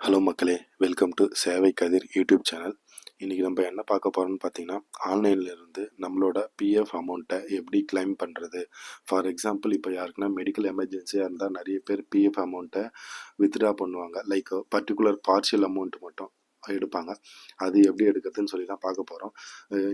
Hello மக்களே welcome to சேவை கதிர் YouTube channel. இன்றைக்கி நம்ம என்ன பார்க்க போகிறோம்னு பார்த்தீங்கன்னா ஆன்லைன்லேருந்து நம்மளோட பிஎஃப் அமௌண்ட்டை எப்படி கிளைம் பண்ணுறது ஃபார் எக்ஸாம்பிள் இப்போ யாருக்குன்னா மெடிக்கல் எமர்ஜென்சியாக இருந்தால் நிறைய பேர் பிஎஃப் அமௌண்ட்டை வித்ட்ரா பண்ணுவாங்க. லைக் பர்டிகுலர் பார்ஷியல் அமௌண்ட் மட்டும். எடுப்பாங்க. அது எப்படி எடுக்கிறதுன்னு சொல்லி தான் பார்க்க போகிறோம்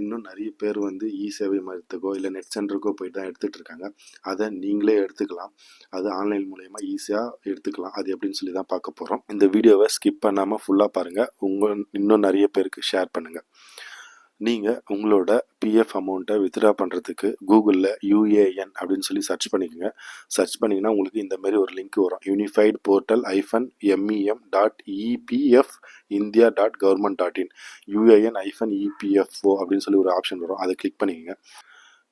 இன்னும் நிறைய பேர் வந்து இ சேவை மையத்துக்கோ இல்லை நெட் சென்டருக்கோ போயிட்டு தான் எடுத்துகிட்டு இருக்காங்க. அதை நீங்களே எடுத்துக்கலாம். அது ஆன்லைன் மூலயமா ஈஸியாக எடுத்துக்கலாம். அது எப்படின்னு சொல்லி தான் பார்க்க போகிறோம் இந்த வீடியோவை ஸ்கிப் பண்ணாமல் ஃபுல்லாக பாருங்கள் உங்கள் இன்னும் நிறைய பேருக்கு ஷேர் பண்ணுங்கள் நீங்கள் உங்களோட பிஎஃப் அமௌண்ட்டை வித்ட்ரா பண்ணுறதுக்கு கூகுளில் யூஏஎன் அப்படின்னு சொல்லி சர்ச் பண்ணிக்கோங்க. சர்ச் பண்ணிங்கன்னா உங்களுக்கு இந்த மாதிரி ஒரு லிங்க் வரும். Unified portal hyphen MEM dot EPF India dot government dot in UAN hyphen EPFO அப்படின்னு சொல்லி ஒரு ஆப்ஷன் வரும். அதை கிளிக் பண்ணிக்கோங்க.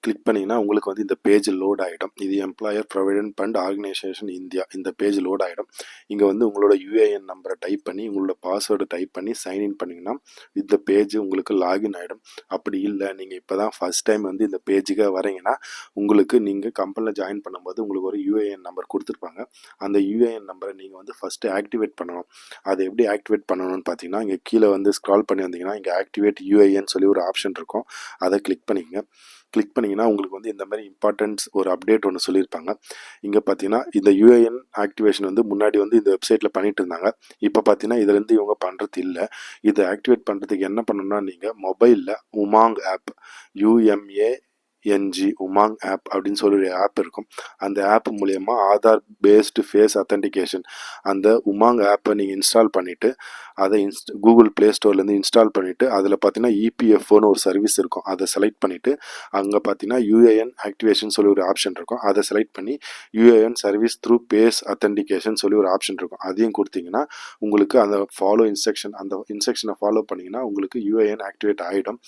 கிளிக் பண்ணிங்கன்னா உங்களுக்கு வந்து இந்த பேஜ் லோட் ஆகிடும் இது employer provident fund organisation India இந்த பேஜ் லோட் ஆகிடும் இங்கே வந்து உங்களோட யூஏஎன் நம்பரை டைப் பண்ணி உங்களோட பாஸ்வேர்டு டைப் பண்ணி சைன்இன் பண்ணிங்கன்னா இந்த பேஜ் உங்களுக்கு லாகின் ஆகிடும் அப்படி இல்லை நீங்கள் இப்போ தான் ஃபஸ்ட் டைம் வந்து இந்த பேஜுக்கு வரீங்கன்னா உங்களுக்கு நீங்கள் கம்பெனியில் ஜாயின் பண்ணும்போது உங்களுக்கு ஒரு யூஏஎன் நம்பர் கொடுத்துருப்பாங்க. அந்த யூஏஎன் நம்பரை நீங்கள் வந்து ஃபஸ்ட்டு ஆக்டிவேட் பண்ணணும். அதை எப்படி ஆக்டிவேட் பண்ணணும்னு பார்த்தீங்கன்னா இங்கே கீழே வந்து ஸ்க்ரால் பண்ணி வந்தீங்கன்னா இங்கே ஆக்டிவேட் யூஏஎன் சொல்லி ஒரு ஆப்ஷன் இருக்கும். அதை கிளிக் பண்ணிக்கங்க. கிளிக் பண்ணிங்கன்னா உங்களுக்கு வந்து இந்த மாதிரி இம்பார்ட்டன்ஸ் ஒரு அப்டேட் ஒன்று சொல்லியிருப்பாங்க. இங்கே பார்த்தீங்கன்னா இந்த யூஏஎன் ஆக்டிவேஷன் வந்து முன்னாடி வந்து இந்த வெப்சைட்டில் பண்ணிட்டு இருந்தாங்க. இப்போ பார்த்தீங்கன்னா இதுலேருந்து இவங்க பண்ணுறது இல்லை. இதை ஆக்டிவேட் பண்ணுறதுக்கு என்ன பண்ணணும்னா நீங்கள் மொபைலில் Umang app UMA NG Umang app அப்படின்னு சொல்லி ஒரு ஆப் இருக்கும். அந்த ஆப் மூலயமா ஆதார் பேஸ்டு ஃபேஸ் அத்தன்டிகேஷன் அந்த உமாங் ஆப்பை நீங்கள் இன்ஸ்டால் பண்ணிவிட்டு அதை இன்ஸ்ட் கூகுள் ப்ளே ஸ்டோர்லேருந்து இன்ஸ்டால் பண்ணிவிட்டு அதில் பார்த்தீங்கன்னா இபிஎஃப்ஓன்னு ஒரு சர்வீஸ் இருக்கும். அதை செலக்ட் பண்ணிவிட்டு அங்கே பார்த்தீங்கன்னா யூஏஎன் ஆக்டிவேஷன் சொல்லி ஒரு ஆப்ஷன் இருக்கும். அதை செலக்ட் பண்ணி UAN service through face authentication சொல்லி ஒரு ஆப்ஷன் இருக்கும். அதையும் கொடுத்தீங்கன்னா உங்களுக்கு அந்த ஃபாலோ இன்ஸ்ட்ரக்ஷன் அந்த இன்ஸ்ட்ரக்ஷனை ஃபாலோ பண்ணிங்கன்னா உங்களுக்கு யூஏஎன் ஆக்டிவேட் ஆகிடும்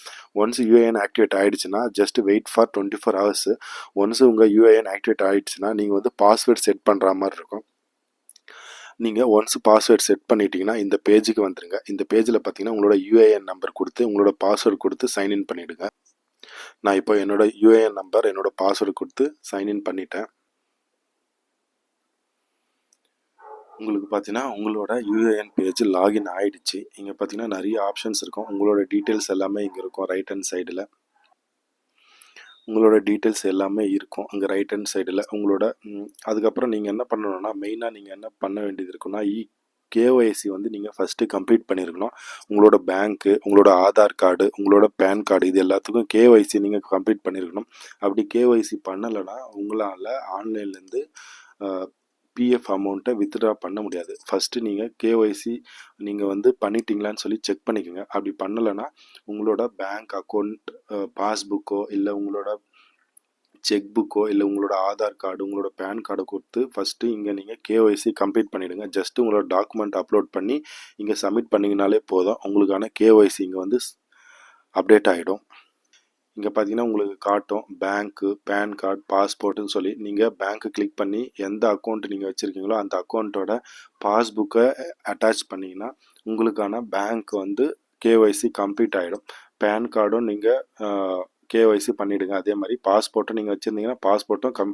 ஒன்ஸ் யூஏஎன் ஆக்டிவேட் ஆகிடுச்சுன்னா just wait for twenty four hours once உங்கள் யூஏஎன் ஆக்டிவேட் ஆகிடுச்சுன்னா நீங்கள் வந்து பாஸ்வேர்ட் செட் பண்ணுற மாதிரி இருக்கும். நீங்கள் ஒன்ஸ் பாஸ்வேர்ட் செட் பண்ணிட்டீங்கன்னா இந்த பேஜுக்கு வந்துடுங்க இந்த பேஜில் பார்த்தீங்கன்னா உங்களோட யூஏஎன் நம்பர் கொடுத்து உங்களோட பாஸ்வேர்டு கொடுத்து சைன்இன் பண்ணிவிடுங்க நான் இப்போ என்னோட யூஏஎன் நம்பர் என்னோட பாஸ்வேர்டு கொடுத்து சைன்இன் பண்ணிட்டேன். உங்களுக்கு பார்த்தீங்கன்னா உங்களோட யூஏஎன் பேஜ் லாகின் ஆகிடுச்சு இங்கே பார்த்தீங்கன்னா நிறைய ஆப்ஷன்ஸ் இருக்கும். உங்களோட டீட்டெயில்ஸ் எல்லாமே இங்கே இருக்கும் ரைட் ஹேண்ட் சைடில் உங்களோட டீட்டெயில்ஸ் எல்லாமே இருக்கும். அங்கே ரைட் ஹேண்ட் சைடில் உங்களோட அதுக்கப்புறம் நீங்கள் என்ன பண்ணணும்னா மெயினாக நீங்கள் என்ன பண்ண வேண்டியது இருக்குன்னா இ கேஒய்சி வந்து நீங்கள் ஃபஸ்ட்டு கம்ப்ளீட் பண்ணியிருக்கணும் உங்களோட பேங்க்கு உங்களோட ஆதார் கார்டு உங்களோட பேன் கார்டு இது எல்லாத்துக்கும் கேஒய்சி நீங்கள் கம்ப்ளீட் பண்ணியிருக்கணும் அப்படி கேஒய்சி பண்ணலைன்னா உங்களால் ஆன்லைன்லேருந்து பிஎஃப் அமௌண்ட்டை வித்ட்ரா பண்ண முடியாது. ஃபஸ்ட்டு நீங்கள் கேஒய்சி நீங்கள் வந்து பண்ணிட்டீங்களான்னு சொல்லி செக் பண்ணிக்கோங்க. அப்படி பண்ணலைன்னா உங்களோட பேங்க் அக்கௌண்ட் பாஸ்புக்கோ இல்லை உங்களோட செக் புக்கோ இல்லை உங்களோட ஆதார் கார்டு உங்களோட பேன் கார்டை கொடுத்து ஃபஸ்ட்டு இங்கே நீங்கள் கேஒய்சி கம்ப்ளீட் பண்ணிவிடுங்க ஜஸ்ட்டு உங்களோட டாக்குமெண்ட் அப்லோட் பண்ணி இங்கே சப்மிட் பண்ணிங்கனாலே போதும். உங்களுக்கான கேஒய்சி இங்கே வந்து அப்டேட் ஆகிடும் இங்கே பார்த்தீங்கன்னா உங்களுக்கு காட்டும். பேங்க்கு பேன் கார்டு பாஸ்போர்ட்டுன்னு சொல்லி நீங்கள் பேங்க்கு கிளிக் பண்ணி எந்த அக்கௌண்ட் நீங்கள் வச்சுருக்கீங்களோ அந்த அக்கௌண்ட்டோட பாஸ்புக்கை அட்டாச் பண்ணிங்கன்னா உங்களுக்கான பேங்க் வந்து கேஒய்சி கம்ப்ளீட் ஆகிடும் பேன் கார்டும் நீங்கள் கேஒய்சி பண்ணிவிடுங்க அதே மாதிரி பாஸ்போர்ட்டும் நீங்கள் வச்சுருந்தீங்கன்னா பாஸ்போர்ட்டும் கம்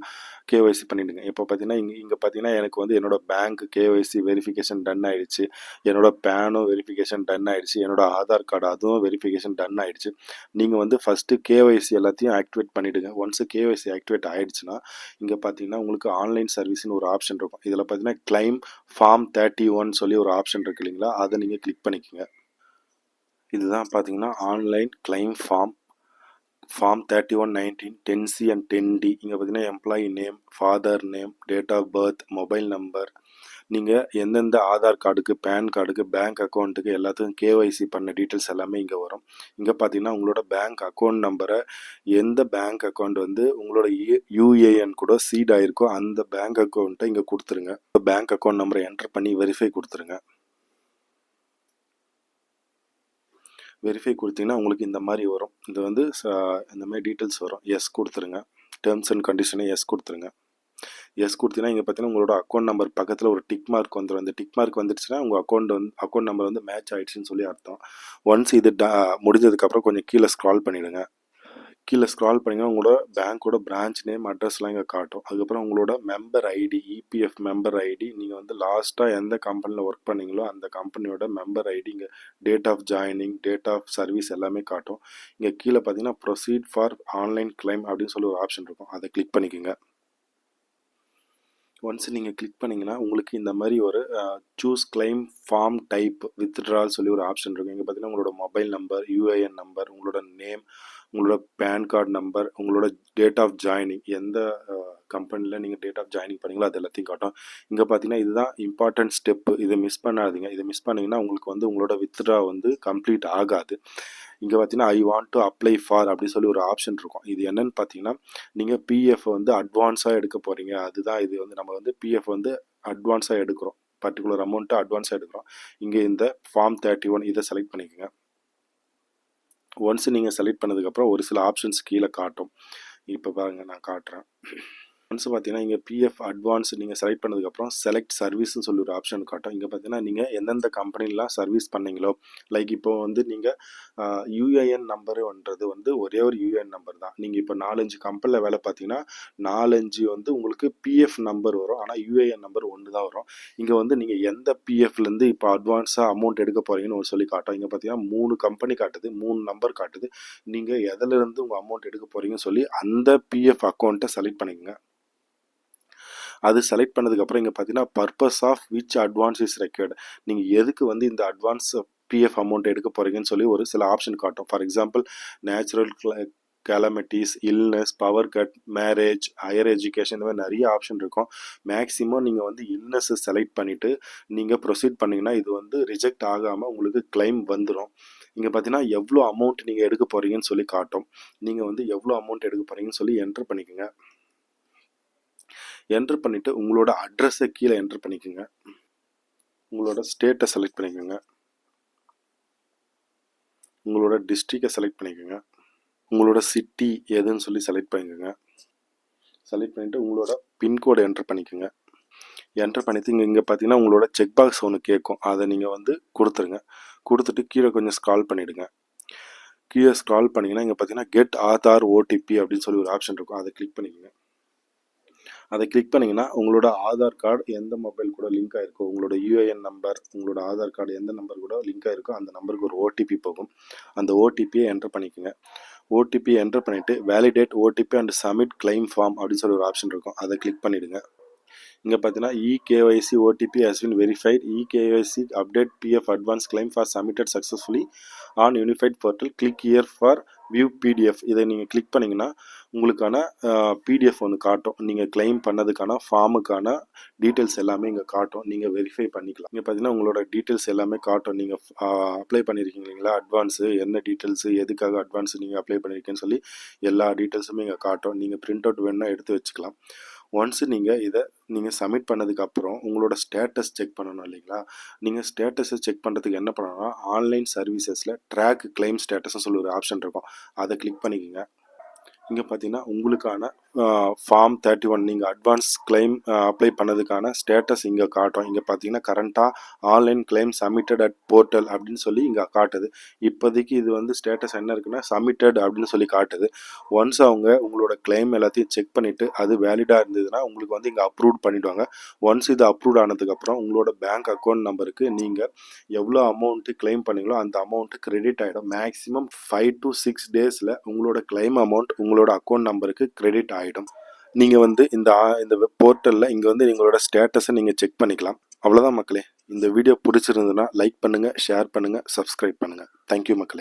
கேஒய்சி பண்ணிவிடுங்க இப்போ பார்த்தீங்கன்னா இங்கே இங்கே பார்த்தீங்கன்னா எனக்கு வந்து என்னோட பேங்க் கேஒய்சி வெரிஃபிகேஷன் டன் ஆகிடுச்சு என்னோட பேனும் வெரிஃபிகேஷன் டன் ஆகிடுச்சு என்னோட ஆதார் கார்டு அதுவும் வெரிஃபிகேஷன் டன் ஆகிடுச்சு நீங்கள் வந்து ஃபஸ்ட்டு கேஒய்சி எல்லாத்தையும் ஆக்டிவேட் பண்ணிவிடுங்க ஒன்ஸ் கேஒய்சி ஆக்டிவேட் ஆகிடுச்சுன்னா இங்கே பார்த்தீங்கன்னா உங்களுக்கு ஆன்லைன் சர்வீஸ்னு ஒரு ஆப்ஷன் இருக்கும். இதில் பார்த்தீங்கன்னா கிளைம் ஃபார்ம் தேர்ட்டி ஒன் சொல்லி ஒரு ஆப்ஷன் இருக்கு இல்லைங்களா? அதை நீங்கள் கிளிக் பண்ணிக்கோங்க. இதுதான் பார்த்தீங்கன்னா online claim form form thirty one nineteen ten C and ten D இங்கே பார்த்தீங்கன்னா employee name father name date of birth mobile number நீங்கள் எந்தெந்த ஆதார் கார்டுக்கு பேன் கார்டுக்கு பேங்க் அக்கௌண்ட்டுக்கு எல்லாத்துக்கும் கேஒய்சி பண்ண டீட்டெயில்ஸ் எல்லாமே இங்கே வரும். இங்கே பார்த்தீங்கன்னா உங்களோட பேங்க் அக்கௌண்ட் நம்பரை எந்த பேங்க் அக்கௌண்ட் வந்து உங்களோட யூஏஎன் கூட சீட் ஆகிருக்கோ அந்த பேங்க் அக்கௌண்ட்டை இங்கே கொடுத்துருங்க. பேங்க் அக்கௌண்ட் நம்பரை என்டர் பண்ணி வெரிஃபை கொடுத்துருங்க. வெரிஃபை கொடுத்தீங்கன்னா உங்களுக்கு இந்த மாதிரி வரும். இது வந்து இந்த மாதிரி டீட்டெயில்ஸ் வரும். எஸ் கொடுத்துருங்க. டேர்ம்ஸ் அண்ட் கண்டிஷனே எஸ் கொடுத்துருங்க. எஸ் கொடுத்தீங்கன்னா இங்கே பார்த்தீங்கன்னா உங்களோட அக்கௌண்ட் நம்பர் பக்கத்தில் ஒரு டிக் மார்க் வந்துடும் அந்த டிக் மார்க் வந்துடுச்சுன்னா உங்கள் அக்கௌண்ட் வந்து அக்கௌண்ட் நம்பர் வந்து மேட்ச் ஆகிடுச்சின்னு சொல்லி அர்த்தம். ஒன்ஸ் இது முடிஞ்சதுக்கப்புறம் கொஞ்சம் கீழே ஸ்க்ரால் பண்ணிவிடுங்க கீழே ஸ்க்ரால் பண்ணிங்கன்னா உங்களோட பேங்க்கோட பிரான்ச் நேம் அட்ரஸ்லாம் இங்கே காட்டும். அதுக்கப்புறம் உங்களோட member ID EPF member ID நீங்கள் வந்து லாஸ்ட்டாக எந்த கம்பெனியில் ஒர்க் பண்ணீங்களோ அந்த கம்பெனியோட மெம்பர் ஐடி இங்கே date of joining date of service எல்லாமே காட்டும். இங்கே கீழே பார்த்தீங்கன்னா ப்ரொசீட் ஃபார் ஆன்லைன் கிளைம் அப்படின்னு சொல்லி ஒரு ஆப்ஷன் இருக்கும். அதை கிளிக் பண்ணிக்கோங்க. ஒன்ஸ் நீங்கள் கிளிக் பண்ணிங்கன்னா உங்களுக்கு இந்த மாதிரி ஒரு choose claim form type withdrawal சொல்லி ஒரு ஆப்ஷன் இருக்கும். இங்கே பார்த்தீங்கன்னா உங்களோட மொபைல் நம்பர் யூஏஎன் நம்பர் உங்களோட நேம் உங்களோட பேன் கார்டு நம்பர் உங்களோட டேட் ஆஃப் ஜாயினிங் எந்த கம்பெனியில் நீங்கள் டேட் ஆஃப் ஜாயினிங் பண்ணீங்களோ அது எல்லாத்தையும் காட்டும். இங்கே பார்த்தீங்கன்னா இதுதான் இம்பார்ட்டன்ட் ஸ்டெப்பு இதை மிஸ் பண்ணாதீங்க. இதை மிஸ் பண்ணிங்கன்னா உங்களுக்கு வந்து உங்களோட வித்ட்ரா வந்து கம்ப்ளீட் ஆகாது. இங்கே பார்த்தீங்கன்னா I want to apply for அப்படின்னு சொல்லி ஒரு ஆப்ஷன் இருக்கும். இது என்னன்னு பார்த்தீங்கன்னா நீங்கள் பிஎஃப் வந்து அட்வான்ஸாக எடுக்க போகிறீங்க அதுதான் இது வந்து நம்ம வந்து பிஎஃப் வந்து அட்வான்ஸாக எடுக்கிறோம். பர்டிகுலர் அமௌண்ட்டு அட்வான்ஸாக எடுக்கிறோம். இங்கே இந்த ஃபார்ம் தேர்ட்டி ஒன் இதை செலக்ட் பண்ணிக்கோங்க. ஒன்ஸ் நீங்கள் செலக்ட் பண்ணதுக்கப்புறம் ஒரு சில ஆப்ஷன்ஸ் கீழே காட்டும். இப்போ பாருங்கள் நான் காட்டுறேன். ஒன்ஸ் பார்த்தீங்கன்னா இங்கே பிஎஃப் அட்வான்ஸ் நீங்கள் செலக்ட் பண்ணதுக்கப்புறம் செலக்ட் சர்வீஸ்னு சொல்லி ஒரு ஆப்ஷன் காட்டும். இங்கே பார்த்தீங்கன்னா நீங்கள் எந்தெந்த கம்பெனிலாம் சர்வீஸ் பண்ணீங்களோ லைக் இப்போ வந்து நீங்கள் யூஏஎன் நம்பருன்றது வந்து ஒரே ஒரு யூஏஎன் நம்பர் தான். நீங்கள் இப்போ நாலஞ்சு கம்பெனியில் வேலை பார்த்தீங்கன்னா நாலஞ்சு வந்து உங்களுக்கு பிஎஃப் நம்பர் வரும். ஆனால் யூஏஎன் நம்பர் ஒன்று தான் வரும். இங்கே வந்து நீங்கள் எந்த பிஎஃப்லேருந்து இப்போ அட்வான்ஸாக அமௌண்ட் எடுக்க போகிறீங்கன்னு ஒரு சொல்லி காட்டும். இங்கே பார்த்தீங்கன்னா மூணு கம்பெனி காட்டுது மூணு நம்பர் காட்டுது. நீங்கள் எதிலிருந்து உங்கள் அமௌண்ட் எடுக்க போகிறீங்கன்னு சொல்லி அந்த பிஎஃப் அக்கௌண்ட்டை செலக்ட் பண்ணிக்கோங்க. அது செலக்ட் பண்ணதுக்கப்புறம் இங்கே பார்த்தீங்கன்னா purpose of which advance is required நீங்கள் எதுக்கு வந்து இந்த அட்வான்ஸ் பிஎஃப் அமௌண்ட் எடுக்க போகிறீங்கன்னு சொல்லி ஒரு சில ஆப்ஷன் காட்டும். For example natural calamities illness power cut marriage higher education இந்த மாதிரி நிறைய ஆப்ஷன் இருக்கும். மேக்ஸிமம் நீங்கள் வந்து இல்னஸை செலக்ட் பண்ணிவிட்டு நீங்கள் ப்ரொசீட் பண்ணிங்கன்னா இது வந்து ரிஜெக்ட் ஆகாமல் உங்களுக்கு கிளைம் வந்துடும் இங்கே பார்த்தீங்கன்னா எவ்வளோ அமௌண்ட் நீங்கள் எடுக்க போகிறீங்கன்னு சொல்லி காட்டும். நீங்கள் வந்து எவ்வளோ அமௌண்ட் எடுக்க போகிறீங்கன்னு சொல்லி என்ட்ரு பண்ணிக்கோங்க. என்ட்ரு பண்ணிவிட்டு உங்களோட அட்ரஸை கீழே என்ட்ரு பண்ணிக்கோங்க. உங்களோட ஸ்டேட்டை செலக்ட் பண்ணிக்கோங்க. உங்களோட டிஸ்ட்ரிக்டை செலக்ட் பண்ணிக்கோங்க. உங்களோட சிட்டி எதுன்னு சொல்லி செலக்ட் பண்ணிக்கோங்க. செலக்ட் பண்ணிவிட்டு உங்களோட பின்கோடை என்ட்ரு பண்ணிக்கோங்க. என்ட்ரு பண்ணிவிட்டு இங்கே இங்கே பார்த்தீங்கன்னா உங்களோட செக் பாக்ஸ் ஒன்று கேட்கும் அதை நீங்கள் வந்து கொடுத்துருங்க. கொடுத்துட்டு கீழே கொஞ்சம் ஸ்க்ரால் பண்ணிவிடுங்க கீழே ஸ்க்ரால் பண்ணிங்கன்னா இங்கே பார்த்தீங்கன்னா கெட் ஆதார் ஓடிபி அப்படின்னு சொல்லி ஒரு ஆப்ஷன் இருக்கும். அதை கிளிக் பண்ணிக்கோங்க. அதை கிளிக் பண்ணிங்கன்னா உங்களோட ஆதார் கார்டு எந்த மொபைல் கூட லிங்க் ஆயிருக்கோ உங்களோட யூஏஎன் நம்பர் உங்களோட ஆதார் கார்டு எந்த நம்பர் கூட லிங்க் ஆயிருக்கோ அந்த நம்பருக்கு ஒரு ஓடிபி போகும். அந்த ஓடிபியை என்டர் பண்ணிக்கோங்க. ஓடிபி என்டர் பண்ணிவிட்டு validate OTP and submit claim form அப்படின்னு சொல்லி ஒரு ஆப்ஷன் இருக்கும். அதை கிளிக் பண்ணிவிடுங்க இங்கே பார்த்தீங்கன்னா EKYC OTP has been verified EKYC update PF advance claim for submitted successfully on unified portal click here for view PDF இதை நீங்கள் கிளிக் பண்ணிங்கன்னா உங்களுக்கான பிடிஎஃப் ஒன்று காட்டும். நீங்கள் கிளைம் பண்ணதுக்கான ஃபார்முக்கான டீட்டெயில்ஸ் எல்லாமே இங்கே காட்டும். நீங்கள் வெரிஃபை பண்ணிக்கலாம். இங்கே பார்த்தீங்கன்னா உங்களோட டீட்டெயில்ஸ் எல்லாமே காட்டும். நீங்கள் அப்ளை பண்ணியிருக்கீங்க இல்லைங்களா? அட்வான்ஸு என்ன டீட்டெயில்ஸு எதுக்காக அட்வான்ஸ் நீங்கள் அப்ளை பண்ணியிருக்கேன்னு சொல்லி எல்லா டீட்டெயில்ஸுமே இங்கே காட்டும். நீங்கள் பிரிண்ட் அவுட் வேணுன்னா எடுத்து வச்சுக்கலாம். ஒன்ஸ் நீங்கள் இதை நீங்கள் சப்மிட் பண்ணதுக்கப்புறம் உங்களோட ஸ்டேட்டஸ் செக் பண்ணணும் இல்லைங்களா? நீங்கள் ஸ்டேட்டஸை செக் பண்ணுறதுக்கு என்ன பண்ணணும்னா ஆன்லைன் சர்வீசஸில் ட்ராக் கிளைம் ஸ்டேட்டஸ்னு சொல்லி ஒரு ஆப்ஷன் இருக்கும். அதை கிளிக் பண்ணிக்கோங்க. இங்கே பார்த்தீங்கன்னா உங்களுக்கான ஃபார்ம் தேர்ட்டி ஒன் நீங்கள் அட்வான்ஸ் கிளைம் அப்ளை பண்ணதுக்கான ஸ்டேட்டஸ் இங்கே காட்டும். இங்கே பார்த்தீங்கன்னா கரண்ட்டாக online claim submitted at portal அப்படின்னு சொல்லி இங்கே காட்டுது. இப்போதைக்கு இது வந்து ஸ்டேட்டஸ் என்ன இருக்குன்னா சப்மிட்டட் அப்படின்னு சொல்லி காட்டுது. ஒன்ஸ் அவங்க உங்களோட கிளைம் எல்லாத்தையும் செக் பண்ணிவிட்டு அது வேலிடாக இருந்ததுன்னா உங்களுக்கு வந்து இங்கே அப்ரூவ் பண்ணிவிடுவாங்க ஒன்ஸ் இது அப்ரூவ் ஆனதுக்கப்புறம் உங்களோட பேங்க் அக்கௌண்ட் நம்பருக்கு நீங்கள் எவ்வளோ அமௌண்ட்டு கிளைம் பண்ணீங்களோ அந்த அமௌண்ட்டு கிரெடிட் ஆகிடும் மேக்ஸிமம் ஃபைவ் டு சிக்ஸ் டேஸில் உங்களோட கிளைம் அமௌண்ட் உங்களோட அக்கௌண்ட் நம்பருக்கு கிரெடிட் ஆகிடும் நீங்கள் வந்து இந்த இந்த வெப் போர்ட்டலில் இங்கே வந்து எங்களோட ஸ்டேட்டஸை நீங்கள் செக் பண்ணிக்கலாம். அவ்வளோதான் மக்களே. இந்த வீடியோ பிடிச்சிருந்ததுன்னா லைக் பண்ணுங்கள் ஷேர் பண்ணுங்கள் சப்ஸ்கிரைப் பண்ணுங்கள் தேங்க்யூ மக்களே.